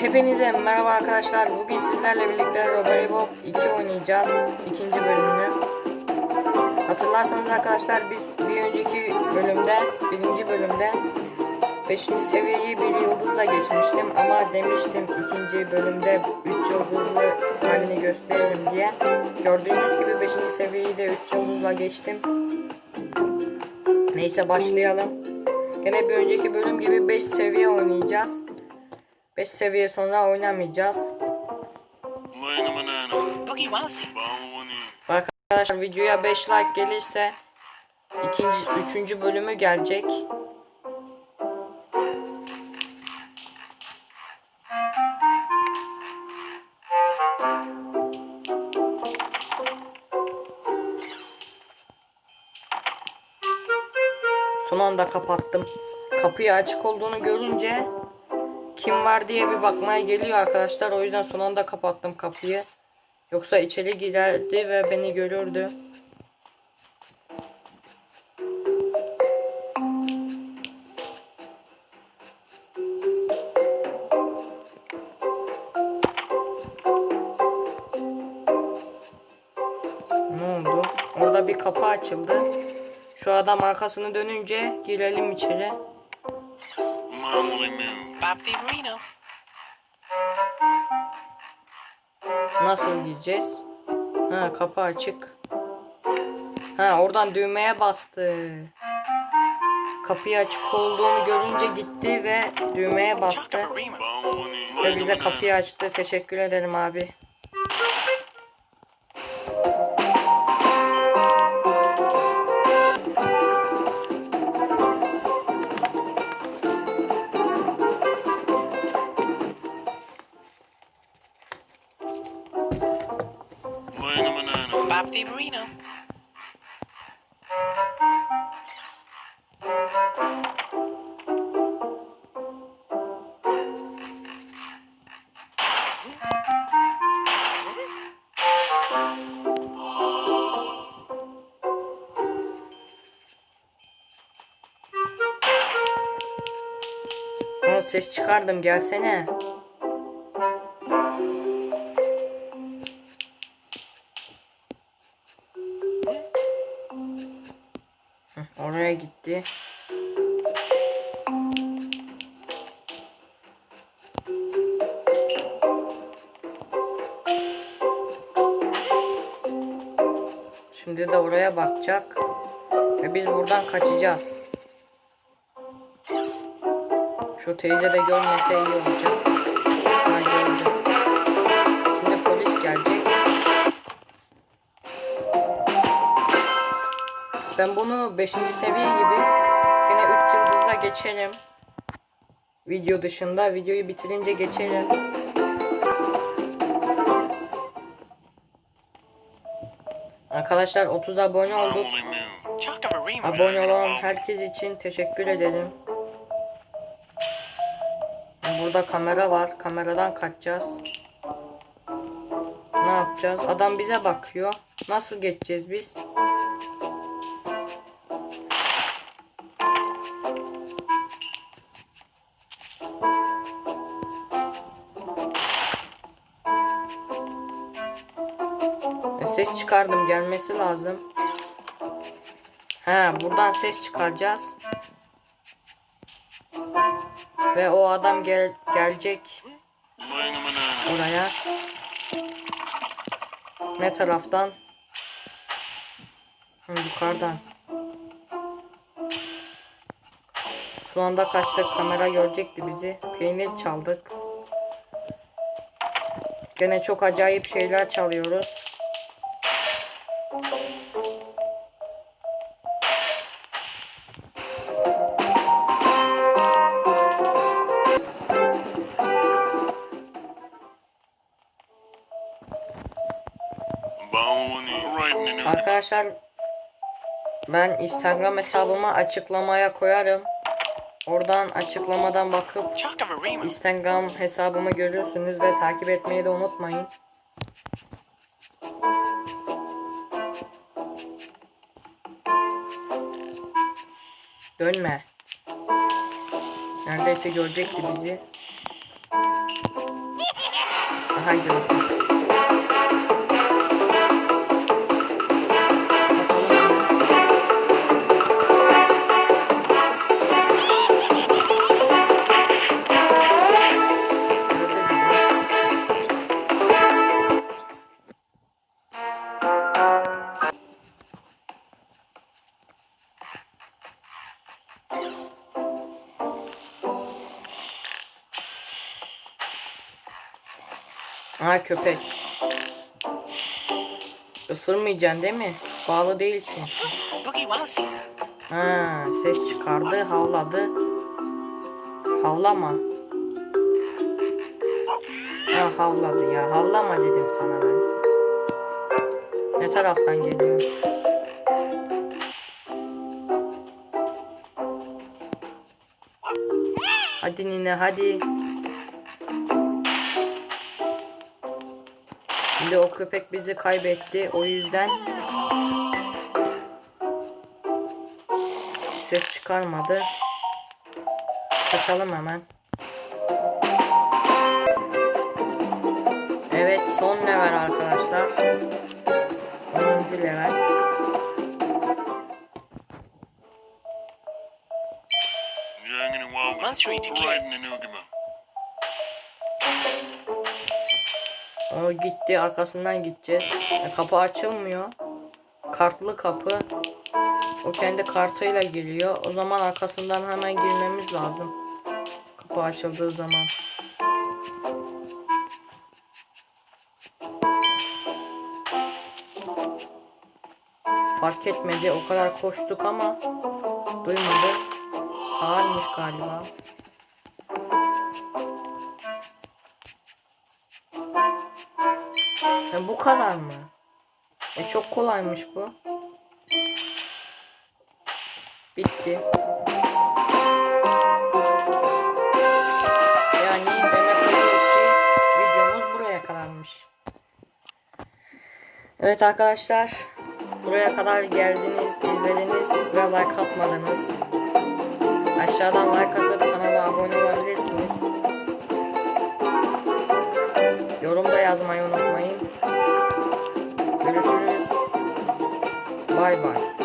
Hepinize merhaba arkadaşlar. Bugün sizlerle birlikte Robbery Bob 2 oynayacağız. ikinci bölümünü. Hatırlarsanız arkadaşlar biz bir önceki bölümde, birinci bölümde 5. seviyeyi bir yıldızla geçmiştim ama demiştim ikinci bölümde 3 yıldızlı halini gösteririm diye. Gördüğünüz gibi 5. seviyeyi de 3 yıldızla geçtim. Neyse başlayalım. Gene bir önceki bölüm gibi 5 seviye oynayacağız. 5 seviye sonra oynamayacağız. Maninho. Arkadaşlar videoya 5 like gelirse ikinci, üçüncü bölümü gelecek. Son anda kapattım. Kapıyı açık olduğunu görünce kim var diye bir bakmaya geliyor arkadaşlar. O yüzden son anda kapattım kapıyı. Yoksa içeri girerdi ve beni görürdü. Ne oldu? Orada bir kapı açıldı. Şu adam arkasını dönünce girelim içeri. Mamuli meu. Bob the Reno. Nasıl gireceğiz? Ha kapı açık. Ha oradan düğmeye bastı. Kapıyı açık olduğunu görünce gitti ve düğmeye bastı. Ve bize kapıyı açtı. Teşekkür ederim abi. Ama ses çıkardım gelsene. Oraya gitti. Şimdi de oraya bakacak. Ve biz buradan kaçacağız. Şu teyze de görmese iyi olacak. Ha gördü. Şimdi polis gelecek. Ben bunu 5. seviye gibi yine 3 yıldızla geçerim. Video dışında videoyu bitirince geçerim. Arkadaşlar 30 abone olduk. Abone olan herkes için teşekkür ederim. Burada kamera var. Kameradan kaçacağız. Ne yapacağız? Adam bize bakıyor. Nasıl geçeceğiz biz? E, ses çıkardım. Gelmesi lazım. He buradan ses çıkaracağız. Ve o adam gel gelecek oraya. Ne taraftan? Hı, yukarıdan. Şu anda kaçtık. Kamera görecekti bizi. Peynir çaldık. Gene çok acayip şeyler çalıyoruz. Arkadaşlar ben Instagram hesabımı açıklamaya koyarım. Oradan açıklamadan bakıp. Instagram hesabımı görürsünüz ve takip etmeyi de unutmayın. Dönme. Neredeyse görecekti bizi. Haydi bakalım. Ha köpek. Isırmayacaksın değil mi? Bağlı değil çünkü. Ha, ses çıkardı, havladı. Havlama. Ha havladı ya. Havlama dedim sana ben. Ne taraftan geliyor? Hadi nine hadi. Şimdi o köpek bizi kaybetti. O yüzden ses çıkarmadı. Kaçalım hemen. Evet son level arkadaşlar. 10. level. Jangin' and O gitti arkasından gideceğiz. E, kapı açılmıyor. Kartlı kapı. O kendi kartıyla geliyor. O zaman arkasından hemen girmemiz lazım. Kapı açıldığı zaman. Fark etmedi. O kadar koştuk ama duymadı. Sağırmış galiba. Ha, bu kadar mı? E çok kolaymış bu. Bitti. Yani demek oluyor ki videomuz buraya kadarmış. Evet arkadaşlar. Buraya kadar geldiniz, izlediniz ve like atmadınız. Aşağıdan like atıp kanala abone olabilirsiniz. Yorumda yazmayı unutmayın. Bye bye.